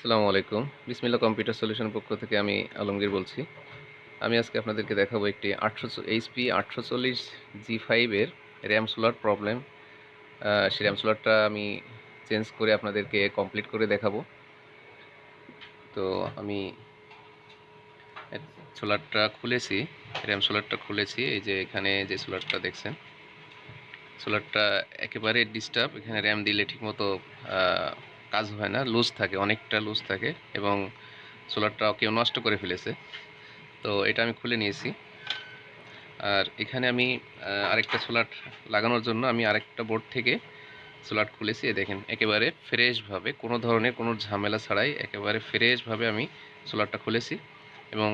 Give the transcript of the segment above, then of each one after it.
আসসালামু আলাইকুম। বিসমিল্লা computer solution পক্ষ থেকে আমি আলমগীর বলছি। আমি আজকে আপনাদেরকে দেখাবো একটি আটশো এইচপি আটশো চল্লিশ জি ফাইভের র্যাম সোলার প্রবলেম। সেই র্যাম সোলারটা আমি চেঞ্জ করে আপনাদেরকে কমপ্লিট করে দেখাবো। তো আমি সোলারটা খুলেছি, র্যাম সোলারটা খুলেছি। এই যে এখানে যে সোলারটা দেখছেন, সোলারটা একেবারে ডিস্টার্ব এখানে র্যাম দিলে ঠিকমতো কাজ হয় না, লুজ থাকে, অনেকটা লুজ থাকে এবং সোলারটা কেউ নষ্ট করে ফেলেছে। তো এটা আমি খুলে নিয়েছি। আর এখানে আমি আরেকটা সোলার লাগানোর জন্য আমি আরেকটা বোর্ড থেকে সোলার খুলেছি। এ দেখেন, একেবারে ফ্রেশভাবে, কোনো ধরনের কোনো ঝামেলা ছাড়াই একেবারে ফ্রেশভাবে আমি সোলারটা খুলেছি এবং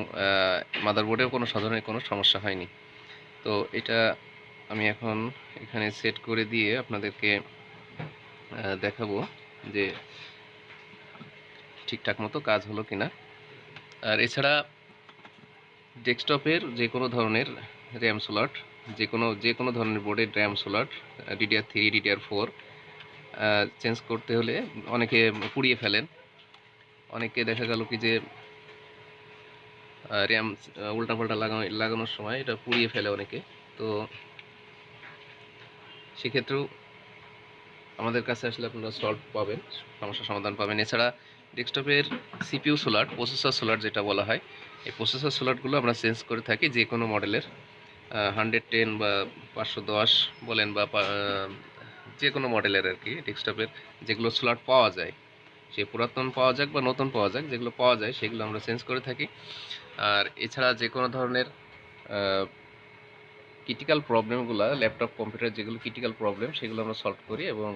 মাদারবোর্ডেও কোনো সাধারণের কোনো সমস্যা হয়নি। তো এটা আমি এখন এখানে সেট করে দিয়ে আপনাদেরকে দেখাবো। যে ঠিকঠাক মতো কাজ হলো কিনা। আর এছাড়া ডেস্কটপের যে কোনো ধরনের র্যাম সোলার, যে কোনো যে কোনো ধরনের বোর্ডের RAM solder DDR three DDR four change করতে হলে অনেকে পুড়িয়ে ফেলেন। অনেকে দেখা গেল কি যে র্যাম উল্টাপাল্টা লাগানো, লাগানোর সময় এটা পুড়িয়ে ফেলে অনেকে। তো সেক্ষেত্রেও আমাদের কাছে আসলে আপনারা সলভ পাবেন সমস্যার সমাধান পাবেন। এছাড়া ডেস্কটপের সিপিইউ সোলার প্রসেসর সোলার যেটা বলা হয়, এই প্রসেসর সোলারগুলো আমরা চেঞ্জ করে থাকি যে কোনো মডেলের হান্ড্রেড টেন বা পাঁচশো দশ বলেন বা যে কোনো মডেলের আর কি ডেস্কটপের যেগুলো সোলার পাওয়া যায়। সে পুরাতন পাওয়া যাক বা নতুন পাওয়া যাক, যেগুলো পাওয়া যায় সেগুলো আমরা চেঞ্জ করে থাকি। আর এছাড়া যে কোনো ধরনের ক্রিটিক্যাল প্রবলেমগুলো ল্যাপটপ কম্পিউটার যেগুলো ক্রিটিক্যাল প্রবলেম সেগুলো আমরা সলভ করি এবং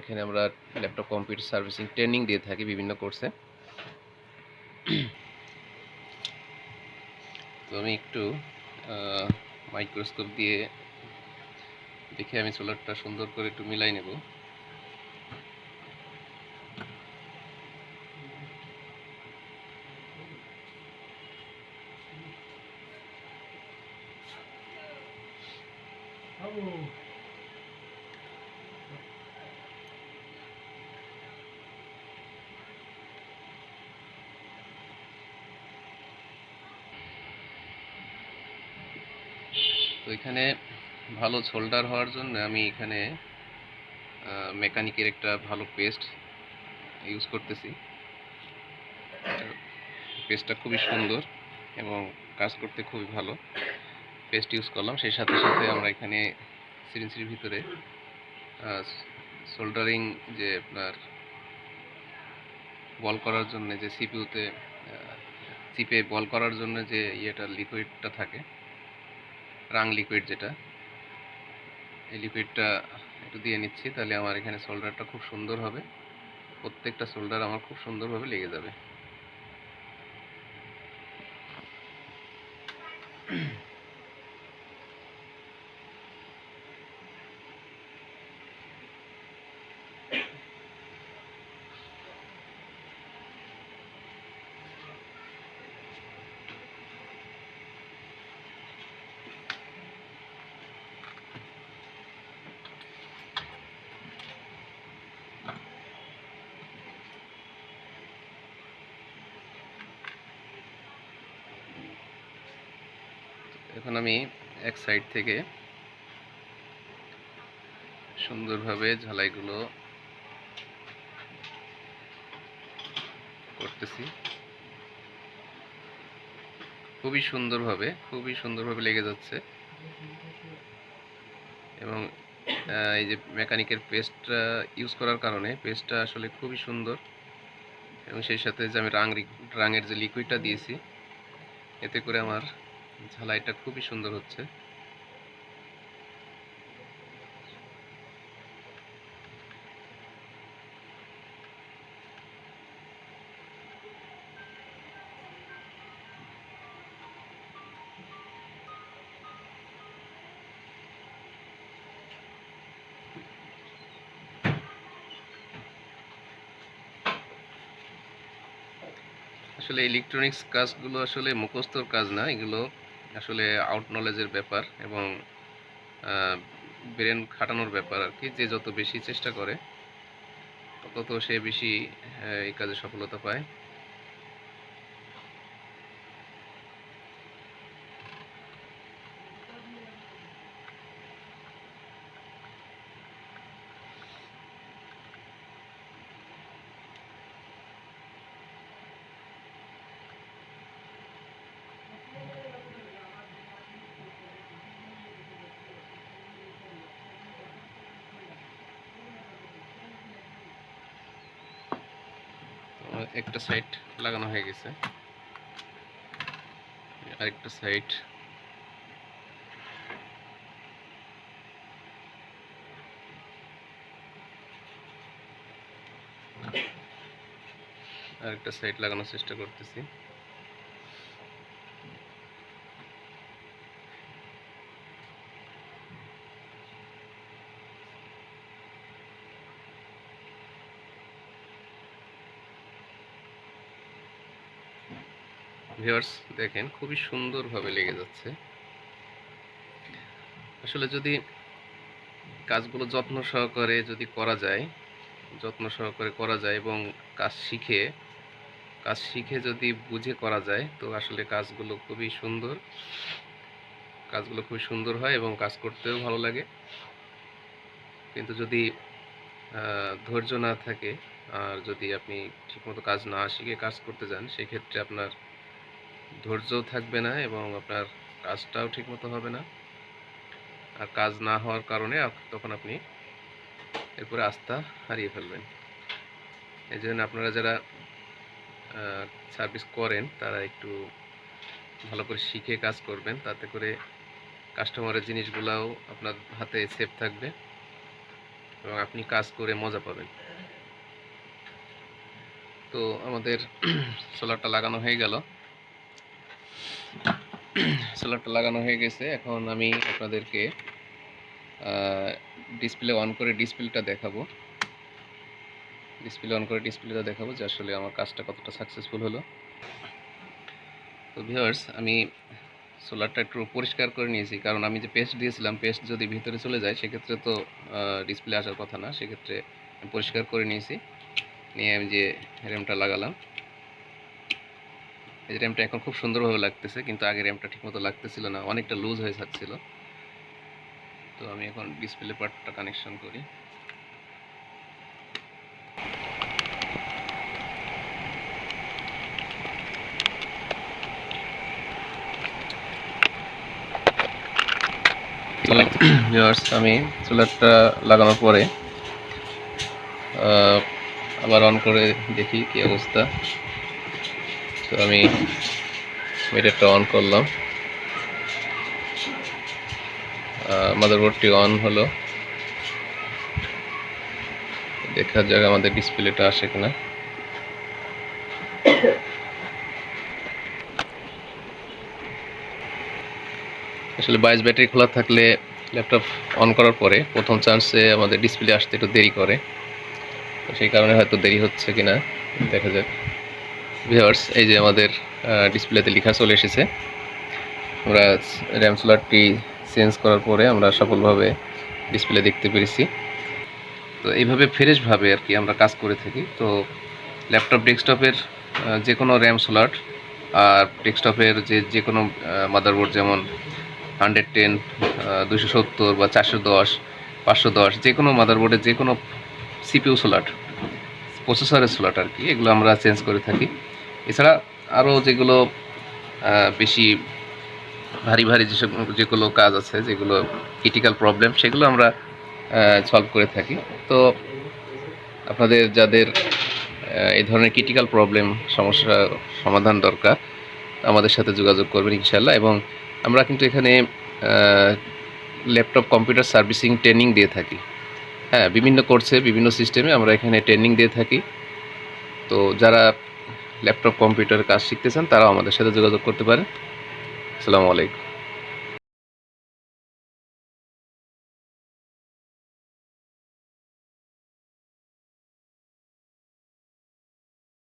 এখানে আমরা ল্যাপটপ কম্পিউটার সার্ভিসিং ট্রেনিং দিয়ে থাকি বিভিন্ন কোর্সে তো আমি একটু মাইক্রোস্কোপ দিয়ে দেখে আমি সোলারটা সুন্দর করে একটু মিলাই নেব। তো এখানে ভালো সোল্ডার হওয়ার জন্য আমি এখানে মেকানিকের একটা ভালো পেস্ট ইউজ করতেছি। পেস্টটা খুবই সুন্দর এবং কাজ করতে খুবই ভালো। পেস্ট ইউজ করলাম। সেই সাথে সাথে আমরা এখানে সিরিঞ্জের ভিতরে সোল্ডারিং যে আপনার বল করার জন্য যে সিপিউতে চিপে বল করার জন্য যে ইয়েটা লিকুইডটা থাকে, রাং লিকুইড যেটা, এই লিকুইডটা একটু দিয়ে নিচ্ছি, তাহলে আমার এখানে সোল্ডারটা খুব সুন্দর হবে। প্রত্যেকটা সোল্ডার আমার খুব সুন্দরভাবে লেগে যাবে। এখন আমি এক সাইড থেকে সুন্দরভাবে ঝালাইগুলো করতেছি। খুবই সুন্দরভাবে খুবই সুন্দরভাবে লেগে যাচ্ছে। এবং এই যে মেকানিকের পেস্টটা ইউজ করার কারণে পেস্টটা আসলে খুবই সুন্দর। এবং সেই সাথে যে আমি রাং রাঙের যে লিকুইডটা দিয়েছি, এতে করে আমার ঝালাইটা খুবই সুন্দর হচ্ছে। আসলে ইলেকট্রনিক্স কাজগুলো আসলে মুখস্থর কাজ না এগুলো আসলে আউট নলেজের ব্যাপার এবং ব্রেন খাটানোর ব্যাপার আর কি, যে যত বেশি চেষ্টা করে, তত সে বেশি এই কাজে সফলতা পায়। একটা সাইড লাগানো হয়ে গেছে। আরেকটা সাইড। আরেকটা সাইড লাগানোর চেষ্টা করতেছি। ভিউয়ার্স, দেখেন খুবই সুন্দরভাবে লেগে যাচ্ছে। আসলে যদি কাজগুলো যত্ন সহকারে যদি করা যায়, যত্ন সহকারে করা যায় এবং কাজ শিখে কাজ শিখে যদি বুঝে করা যায়, তো আসলে কাজগুলো খুবই সুন্দর। কাজগুলো খুবই সুন্দর হয় এবং কাজ করতেও ভালো লাগে। কিন্তু যদি ধৈর্য না থাকে, আর যদি আপনি ঠিকমতো কাজ না শিখে কাজ করতে যান, সেক্ষেত্রে আপনার ধৈর্যও থাকবে না এবং আপনার কাজটাও ঠিকমতো হবে না। আর কাজ না হওয়ার কারণে তখন আপনি এরপরে আস্থা হারিয়ে ফেলবেন। এই জন্য আপনারা যারা সার্ভিস করেন, তারা একটু ভালো করে শিখে কাজ করবেন। তাতে করে কাস্টমারের জিনিসগুলাও আপনার হাতে সেফ থাকবে এবং আপনি কাজ করে মজা পাবেন। তো আমাদের সোলারটা লাগানো হয়ে গেল। সোলারটা লাগানো হয়ে গেছে। এখন আমি আপনাদেরকে ডিসপ্লে অন করে ডিসপ্লেটা দেখাবো। ডিসপ্লে অন করে ডিসপ্লেটা দেখাবো যে আসলে আমার কাজটা কতটা সাকসেসফুল হলো। তো ভিউয়ার্স আমি সোলারটা একটু পরিষ্কার করে নিয়েছি। কারণ আমি যে পেস্ট দিয়েছিলাম পেস্ট যদি ভিতরে চলে যায়, সেক্ষেত্রে তো ডিসপ্লে আসার কথা না। সেক্ষেত্রে পরিষ্কার করে নিয়েছি। নিয়ে আমি যে র্যামটা লাগালাম। এই র্যামটা এখন খুব সুন্দরভাবে লাগতেছে, কিন্তু আগে র্যামটা ঠিকমতো লাগতেছিল না, অনেকটা লুজ হয়ে থাকছিল তো আমি এখন ডিসপ্লে পার্টটা কানেকশন করি। ভিউয়ার্স আমি সোলারটা লাগানোর পরে আবার অন করে দেখি কি অবস্থা। তো আমি মিটারটা অন করলাম। মাদারবোর্ডটি অন হলো। দেখা যাক আমাদের ডিসপ্লেটা আসে কিনা। আসলে বাইশ ব্যাটারি খোলা থাকলে ল্যাপটপ অন করার পরে প্রথম চান্সে আমাদের ডিসপ্লে আসতে একটু দেরি করে। সেই কারণে হয়তো দেরি হচ্ছে কিনা, দেখা যাক। ভিউয়ার্স এই যে আমাদের ডিসপ্লেতে লেখা চলে এসেছে। আমরা র্যাম সোলারটি চেঞ্জ করার পরে আমরা সফলভাবে ডিসপ্লে দেখতে পেরেছি। তো এইভাবে ফ্রেশভাবে আর কি আমরা কাজ করে থাকি। তো ল্যাপটপ ডেস্কটপের যে কোনো র্যাম সোলার আর ডেস্কটপের যে যে কোনো মাদারবোর্ড যেমন হান্ড্রেড টেন দুশো সত্তর বা চারশো দশ, পাঁচশো দশ যে কোনো মাদারবোর্ডের যে কোনো সিপিউ সোলার প্রসেসরের সোলার আর কি, এগুলো আমরা চেঞ্জ করে থাকি। এছাড়া আরও যেগুলো বেশি ভারী ভারী যেসব, যেগুলো কাজ আছে, যেগুলো ক্রিটিক্যাল প্রবলেম সেগুলো আমরা সলভ করে থাকি। তো আপনাদের যাদের এই ধরনের ক্রিটিক্যাল প্রবলেম সমস্যা সমাধান দরকার, আমাদের সাথে যোগাযোগ করবেন ইনশাল্লাহ এবং আমরা কিন্তু এখানে ল্যাপটপ কম্পিউটার সার্ভিসিং ট্রেনিং দিয়ে থাকি। হ্যাঁ বিভিন্ন কোর্সে বিভিন্ন সিস্টেমে আমরা এখানে ট্রেনিং দিয়ে থাকি। তো যারা ল্যাপটপ কম্পিউটার কাজ শিখতে চান তারাও আমাদের সাথে যোগাযোগ করতে পারেন আসসালামু আলাইকুম।